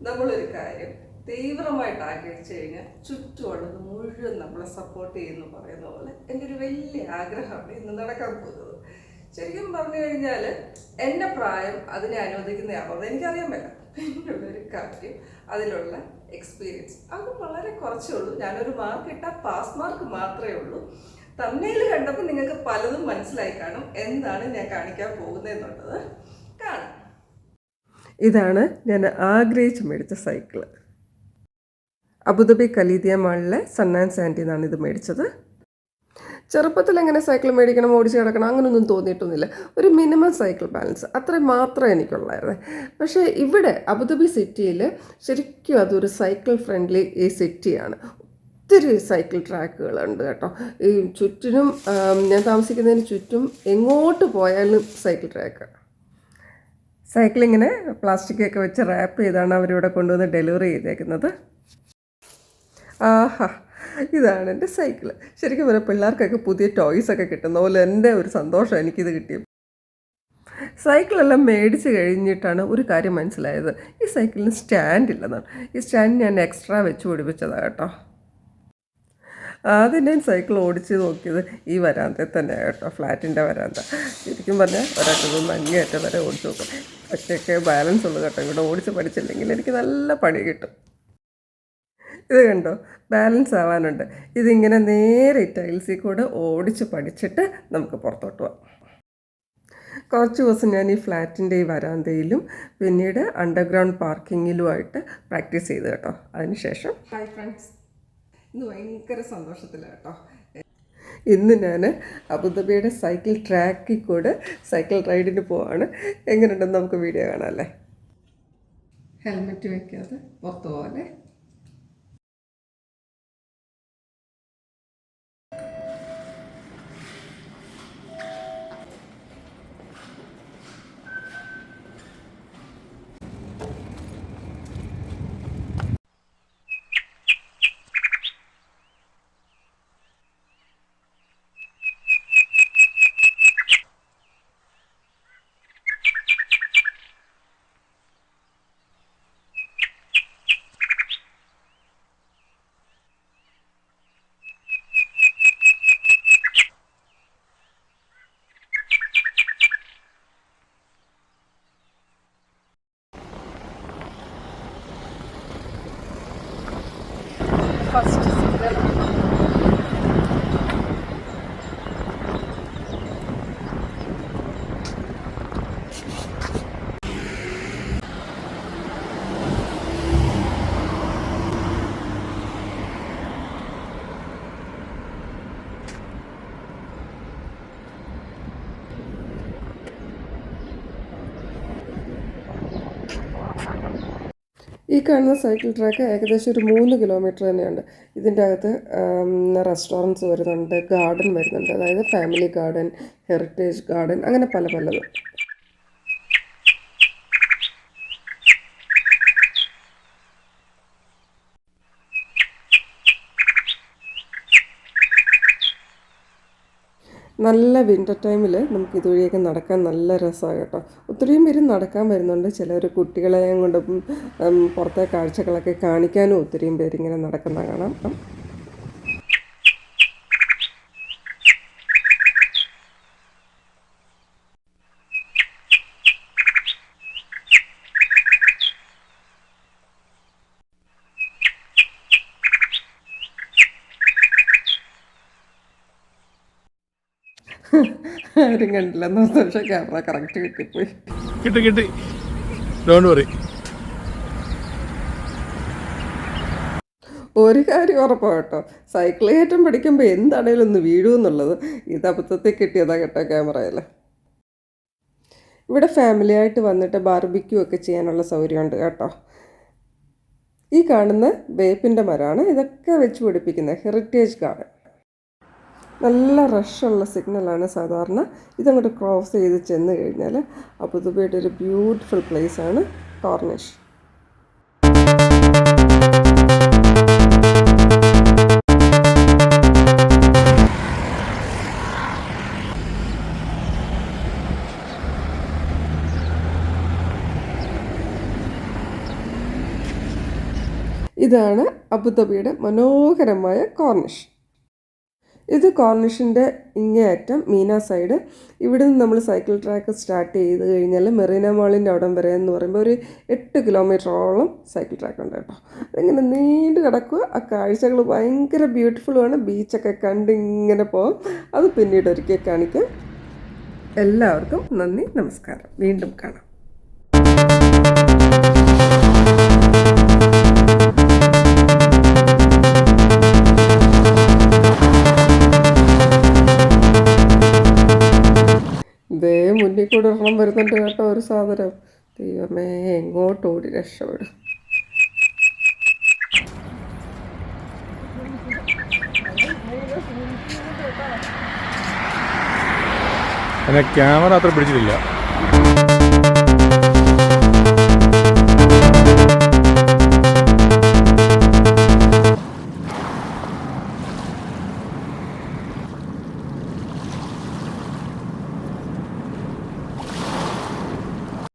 നമ്മളൊരു കാര്യം തീവ്രമായിട്ട് ആഗ്രഹിച്ചു കഴിഞ്ഞാൽ ചുറ്റുമുള്ളത് മുഴുവൻ നമ്മളെ സപ്പോർട്ട് ചെയ്യുന്നു പറയുന്ന പോലെ എന്റെ ഒരു വലിയ ആഗ്രഹമാണ് ഇന്ന് നടക്കാൻ പോകുന്നത്. ശരിക്കും പറഞ്ഞു കഴിഞ്ഞാൽ എന്റെ പ്രായം അതിനെ അനുവദിക്കുന്നതാണോ എനിക്കറിയാൻ പറ്റില്ല പിന്നുള്ളൊരു കാര്യം അതിലുള്ള എക്സ്പീരിയൻസ് അത് വളരെ കുറച്ചേ ഉള്ളൂ. ഞാനൊരു മാർക്ക് ഇട്ടാൽ പാസ് മാർക്ക് മാത്രമേ ഉള്ളൂ. തന്നെയിൽ കണ്ടപ്പോൾ നിങ്ങൾക്ക് പലതും മനസ്സിലായി കാണും. എന്താണ് ഞാൻ കാണിക്കാൻ പോകുന്നതെന്നുള്ളത് ഇതാണ് ഞാൻ ആഗ്രഹിച്ച് മേടിച്ച സൈക്കിൾ. അബുദാബി കലീദിയ മാളിലെ സൺ ആൻഡ് സാൻഡിൽ നിന്നാണ് ഇത് മേടിച്ചത്. ചെറുപ്പത്തിൽ എങ്ങനെ സൈക്കിൾ മേടിക്കണം ഓടിച്ച് കിടക്കണം അങ്ങനെയൊന്നും തോന്നിയിട്ടൊന്നുമില്ല. ഒരു മിനിമം സൈക്കിൾ ബാലൻസ്. അത്ര മാത്രമേ എനിക്കുള്ളായിരുന്നു. പക്ഷേ ഇവിടെ അബുദാബി സിറ്റിയിൽ ശരിക്കും അതൊരു സൈക്കിൾ ഫ്രണ്ട്ലി ഈ സിറ്റിയാണ്. ഒത്തിരി സൈക്കിൾ ട്രാക്കുകളുണ്ട് കേട്ടോ. ഈ ചുറ്റിനും ഞാൻ താമസിക്കുന്നതിന് ചുറ്റും എങ്ങോട്ട് പോയാലും സൈക്കിൾ ട്രാക്ക് പ്ലാസ്റ്റിക് പ്ലാസ്റ്റിക്കൊക്കെ വെച്ച് റാപ്പ് ചെയ്താണ് അവരിവിടെ കൊണ്ടുവന്ന് ഡെലിവറി ചെയ്തേക്കുന്നത്. ആഹാ ഇതാണ് എന്റെ സൈക്കിൾ ശരിക്കും പറഞ്ഞാൽ പിള്ളേർക്കൊക്കെ പുതിയ ടോയ്സ് ഒക്കെ കിട്ടുന്ന പോലെ എന്റെ ഒരു സന്തോഷം എനിക്കിത് കിട്ടി സൈക്കിളെല്ലാം മേടിച്ച് കഴിഞ്ഞിട്ടാണ് ഒരു കാര്യം മനസ്സിലായത്. ഈ സൈക്കിളിന് സ്റ്റാൻഡ് ഇല്ലെന്നാണ് ഈ സ്റ്റാൻഡ് ഞാൻ എക്സ്ട്രാ വെച്ച് പിടിപ്പിച്ചതാണ് കേട്ടോ. ആദ്യം ഞാൻ സൈക്കിൾ ഓടിച്ച് നോക്കിയത് ഈ വരാന്തയിൽ തന്നെ കേട്ടോ ഫ്ലാറ്റിന്റെ വരാന്ത. ശരിക്കും പറഞ്ഞാൽ ഒരാൾക്ക് നിന്ന് അങ്ങേയറ്റം വരെ ഓടിച്ച് നോക്കും. ഒറ്റയ്ക്ക് ബാലൻസ് ഉള്ള കേട്ടോ ഇവിടെ ഓടിച്ച് പഠിച്ചില്ലെങ്കിൽ എനിക്ക് നല്ല പണി കിട്ടും. ഇത് കണ്ടോ ബാലൻസ് ആവാനുണ്ട്. ഇതിങ്ങനെ നേരെ ടൈൽസിൽ കൂടെ ഓടിച്ച് പഠിച്ചിട്ട് നമുക്ക് പുറത്തോട്ട് പോവാം. കുറച്ച് ദിവസം ഞാൻ ഈ ഫ്ലാറ്റിന്റെ ഈ വരാന്തയിലും പിന്നീട് അണ്ടർഗ്രൗണ്ട് പാർക്കിങ്ങിലുമായിട്ട് പ്രാക്ടീസ് ചെയ്തു കേട്ടോ. അതിനുശേഷം ഹായ് ഫ്രണ്ട്സ് ഇന്ന് ഭയങ്കര സന്തോഷത്തിലാണ് കേട്ടോ. ഇന്ന് ഞാൻ അബുദാബിയുടെ സൈക്കിൾ ട്രാക്കിൽ കൂടെ സൈക്കിൾ റൈഡിന് പോവാണ്. എങ്ങനെയുണ്ടെന്ന് നമുക്ക് വീഡിയോ കാണാം അല്ലേ? ഹെൽമെറ്റ് വയ്ക്കാതെ പുറത്തു പോകാതെ parce ഈ കാണുന്ന സൈക്കിൾ ട്രാക്ക് ഏകദേശം ഒരു മൂന്ന് കിലോമീറ്റർ തന്നെയുണ്ട്. ഇതിന്റെ അകത്ത് റെസ്റ്റോറന്റ്സ് വരുന്നുണ്ട് ഗാർഡൻ വരുന്നുണ്ട്. അതായത് ഫാമിലി ഗാർഡൻ ഹെറിറ്റേജ് ഗാർഡൻ അങ്ങനെ പല പലതും. നല്ല വിന്റർ ടൈമിൽ നമുക്ക് ഇതുവഴിയൊക്കെ നടക്കാൻ നല്ല രസമാണ് കേട്ടോ. ഒത്തിരിയും പേര് നടക്കാൻ വരുന്നുണ്ട്. ചിലർ കുട്ടികളെയും കൊണ്ട് പുറത്തെ കാഴ്ചകളൊക്കെ കാണിക്കാനും ഒത്തിരിയും പേരിങ്ങനെ നടക്കുന്ന കാണാം ആരും കണ്ടില്ല. എന്ന് പക്ഷേ ക്യാമറ കറക്റ്റ് കിട്ടിപ്പോയി. കിട്ടി കിട്ടി. ഡോണ്ട് വറി ഒരു കാര്യം ഉറപ്പാണ് കേട്ടോ. സൈക്കിൾ കയറ്റം പഠിക്കുമ്പോൾ എന്താണേലും ഒന്ന് വീഴുമെന്നുള്ളത് ഇത് അബദ്ധത്തിൽ കിട്ടിയതാ കേട്ടോ ക്യാമറയിൽ ഇവിടെ ഫാമിലി ആയിട്ട് വന്നിട്ട് ബാർബിക്യൂ ഒക്കെ ചെയ്യാനുള്ള സൗകര്യമുണ്ട് കേട്ടോ. ഈ കാണുന്ന വേപ്പിന്റെ മരമാണ്. ഇതൊക്കെ വെച്ച് പിടിപ്പിക്കുന്നത് ഹെറിറ്റേജ് ഗാർഡൻ നല്ല റഷുള്ള സിഗ്നലാണ് സാധാരണ. ഇതങ്ങോട്ട് ക്രോസ് ചെയ്ത് ചെന്ന് കഴിഞ്ഞാൽ അപ്പോൾ ദുബൈയുടെ ഒരു ബ്യൂട്ടിഫുൾ പ്ലേസ് ആണ് കോർണിഷ് ഇതാണ് അബുദാബിയുടെ മനോഹരമായ കോർണിഷ് ഇത് കോർണിഷിന്റെ ഇങ്ങേയറ്റം മീന സൈഡ്. ഇവിടെ നിന്ന് നമ്മൾ സൈക്കിൾ ട്രാക്ക് സ്റ്റാർട്ട് ചെയ്ത് കഴിഞ്ഞാൽ മെറീന മാളിന്റെ അവിടം വരെ എന്ന് പറയുമ്പോൾ ഒരു എട്ട് കിലോമീറ്ററോളം സൈക്കിൾ ട്രാക്ക് ഉണ്ട് കേട്ടോ. അതിങ്ങനെ നീണ്ടു കിടക്കുക. ആ കാഴ്ചകൾ ഭയങ്കര ബ്യൂട്ടിഫുള്ളാണ് ബീച്ചൊക്കെ കണ്ട് ഇങ്ങനെ പോകും അത് പിന്നീട് ഒരിക്കൽ കാണിക്കാം. എല്ലാവർക്കും നന്ദി നമസ്കാരം. വീണ്ടും കാണാം. കൂടെ കേട്ടോ ഒരു സാധനം. ദൈവമേ എങ്ങോട്ട് ഓടി രക്ഷപ്പെടും ക്യാമറ അത്ര പിടിച്ചിട്ടില്ല.